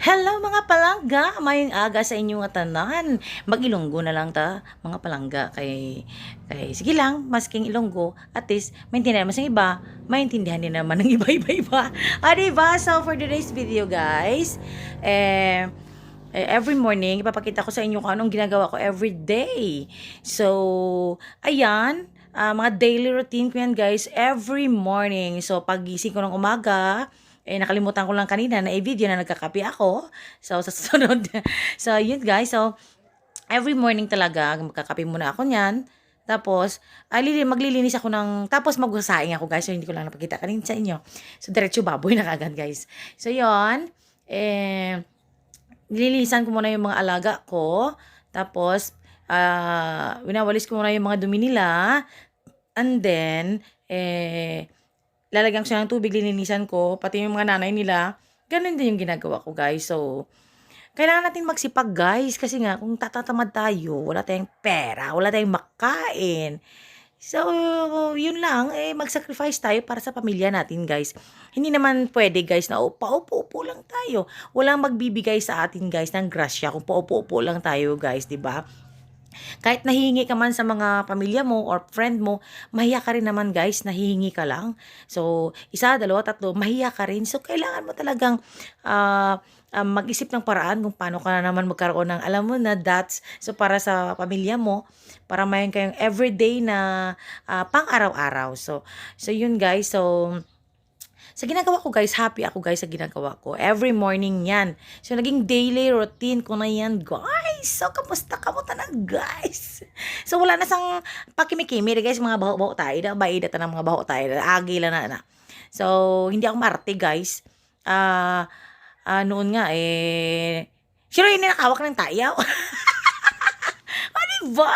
Hello mga palangga, mayong aga sa inyong atanan. Mag-ilonggo na lang ta, mga palangga. Kay, kay sige lang, masking ilonggo, at least, maintindihan naman sa iba, maintindihan din naman ng iba-iba-iba. Ah, diba? So, for today's video, guys, eh, eh, every morning, ipapakita ko sa inyo kung anong ginagawa ko every day. So, ayan, ah, mga daily routine ko yan, guys, every morning. So, pagising ko ng umaga, eh, nakalimutan ko lang kanina na i-video na nagkakape ako. So, sa susunod. so, yun guys. So, every morning talaga, magkakape muna ako niyan. Tapos, ay, lili- maglilinis ako ng, tapos magsasaing ako guys. So, hindi ko lang napakita kanina sa inyo. So, diretso baboy na kagad guys. So, yun. Eh, nililinisan ko muna yung mga alaga ko. Tapos, ah, winawalis ko muna yung mga dumi nila. And then, eh, lalagyan ko siya ng tubig, lilinisan ko, pati yung mga nanay nila, ganun din yung ginagawa ko, guys. So, kailangan natin magsipag, guys, kasi nga, kung tatatamad tayo, wala tayong pera, wala tayong makain. So, yun lang, eh, mag-sacrifice tayo para sa pamilya natin, guys. Hindi naman pwede, guys, na paupo-upo lang tayo. Walang magbibigay sa atin, guys, ng grasya kung paupo-upo lang tayo, guys, ba? Kahit nahihingi ka man sa mga pamilya mo or friend mo, mahiya ka rin naman guys, nahihingi ka lang. So, isa, dalawa, tatlo, mahiya ka rin. So, kailangan mo talagang ah, ah, mag-isip ng paraan kung paano ka na naman magkaroon ng, alam mo na, that's, so para sa pamilya mo, para mayroon kayong everyday na ah, pang-araw-araw. So, so yun guys, so, sa ginagawa ko guys, happy ako guys sa ginagawa ko. Every morning yan. So, naging daily routine ko na yan, guys. So, kamusta ka mo tanan, guys? So, wala na sang pakimikimi, guys, mga baho-baho tayo. Da, baida ta ng mga baho tayo. Agi lang na na. So, hindi ako marte, guys. Ah, ah, noon nga, eh, sino yung ninakawak ng tayaw? o, diba?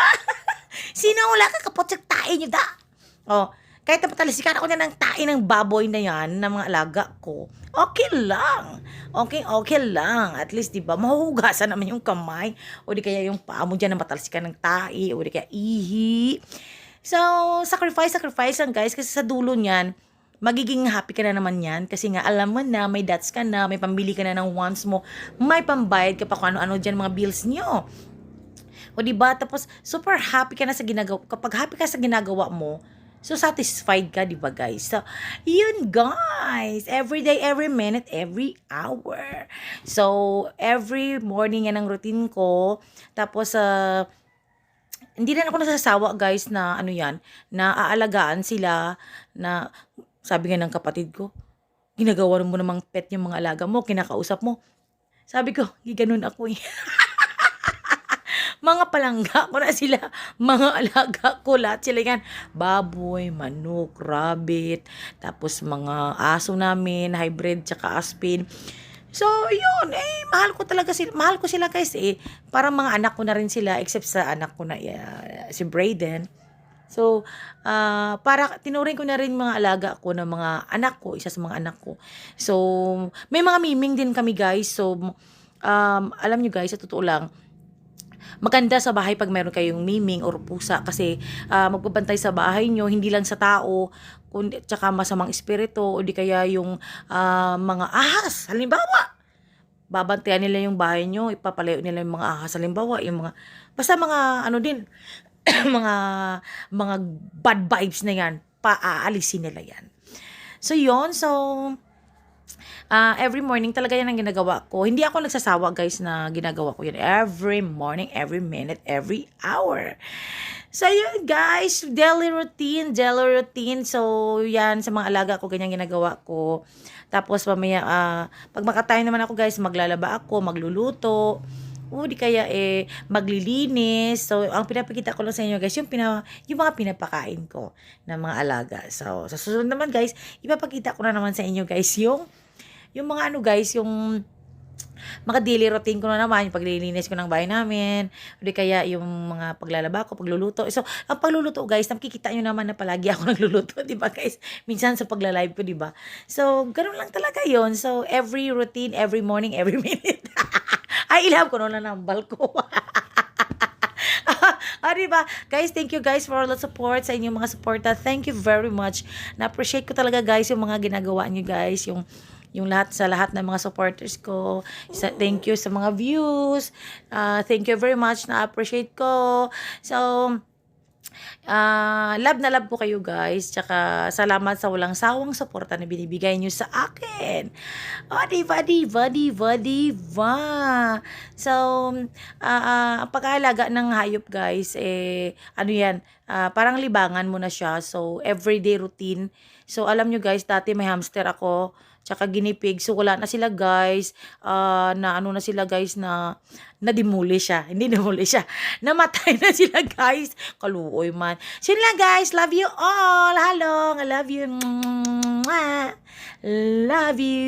Sino wala ka kapot sa tayo nyo da? Oh, kahit napatalisikan ako na ng tae ng baboy na yan, ng mga alaga ko, okay lang. Okay, okay lang. At least, di ba, mahuhugasan naman yung kamay. O di kaya yung paa mo dyan na matalisikan ng tae. O di kaya ihi. So, sacrifice, sacrifice lang guys. Kasi sa dulo niyan, magiging happy ka na naman yan. Kasi nga, alam mo na, may dats ka na, may pambili ka na ng wants mo, may pambayad ka pa kung ano-ano dyan mga bills nyo. O di ba? Tapos super happy ka na sa ginagawa. Kapag happy ka sa ginagawa mo, so satisfied ka, di ba guys? So, yun guys. Every day, every minute, every hour. So, every morning yan ang routine ko. Tapos, uh, hindi rin ako nasasawa guys na ano yan, na aalagaan sila, na sabi nga ng kapatid ko, ginagawa mo namang pet yung mga alaga mo, kinakausap mo. Sabi ko, giganon ako eh. mga palangga ko na sila, mga alaga ko, lahat sila yan. Baboy, manok, rabbit, tapos mga aso namin, hybrid, tsaka aspin. So, yun, eh, mahal ko talaga sila, mahal ko sila guys, eh, parang mga anak ko na rin sila, except sa anak ko na, uh, si Brayden. So, ah para tinuring ko na rin mga alaga ko ng mga anak ko, isa sa mga anak ko. So, may mga miming din kami guys. So, um, alam nyo guys, sa totoo lang, maganda sa bahay pag meron kayong miming or pusa kasi ah, magbabantay sa bahay nyo, hindi lang sa tao, kundi tsaka masamang espiritu o di kaya yung ah, mga ahas. Halimbawa, babantayan nila yung bahay nyo, ipapalayo nila yung mga ahas. Halimbawa, yung mga, basta mga ano din, mga mga bad vibes na yan, paaalisin nila yan. So, yon So, ah every morning talaga yan ang ginagawa ko. Hindi ako nagsasawa guys na ginagawa ko yan. Every morning, every minute, every hour. So, yun guys, daily routine, daily routine. So, yan, sa mga alaga ko, ganyan ginagawa ko. Tapos, mamaya, ah pag makatayo naman ako guys, maglalaba ako, magluluto. O di kaya eh maglilinis. So ang pinapakita ko lang sa inyo guys, yung pina, yung mga pinapakain ko ng mga alaga. So sa susunod naman guys, ipapakita ko na naman sa inyo guys yung yung mga ano guys, yung mga daily routine ko na naman, yung paglilinis ko ng bahay namin, o di kaya yung mga paglalaba ko, pagluluto. So, ang pagluluto guys, nakikita nyo naman na palagi ako nagluluto, di ba guys? Minsan sa pagla-live ko, di ba? So, ganun lang talaga yon So, every routine, every morning, every minute. Ay, ilham ko na nambal ko. ah, diba? Guys, thank you guys for all the support sa inyong mga suporta. Thank you very much. Na-appreciate ko talaga guys yung mga ginagawa niyo guys, yung yung lahat sa lahat ng mga supporters ko. Sa, thank you sa mga views. Ah, thank you very much. Na-appreciate ko. So, Ah, love na love po kayo guys. Tsaka salamat sa walang sawang suporta na binibigay nyo sa akin. Oh, diba, diba, diba, diba. So, ah, ang pagkahalaga ng hayop guys, eh, ano yan, ah, parang libangan mo na siya. So, everyday routine. So, alam nyo guys, dati may hamster ako, tsaka ginipig. So, wala na sila guys. Ah, na ano na sila guys na nadimuli siya. Hindi namuli siya. Namatay na sila guys. Kaluoy man. So, yun lang guys. Love you all. Halong. I love you. Mwah. Love you.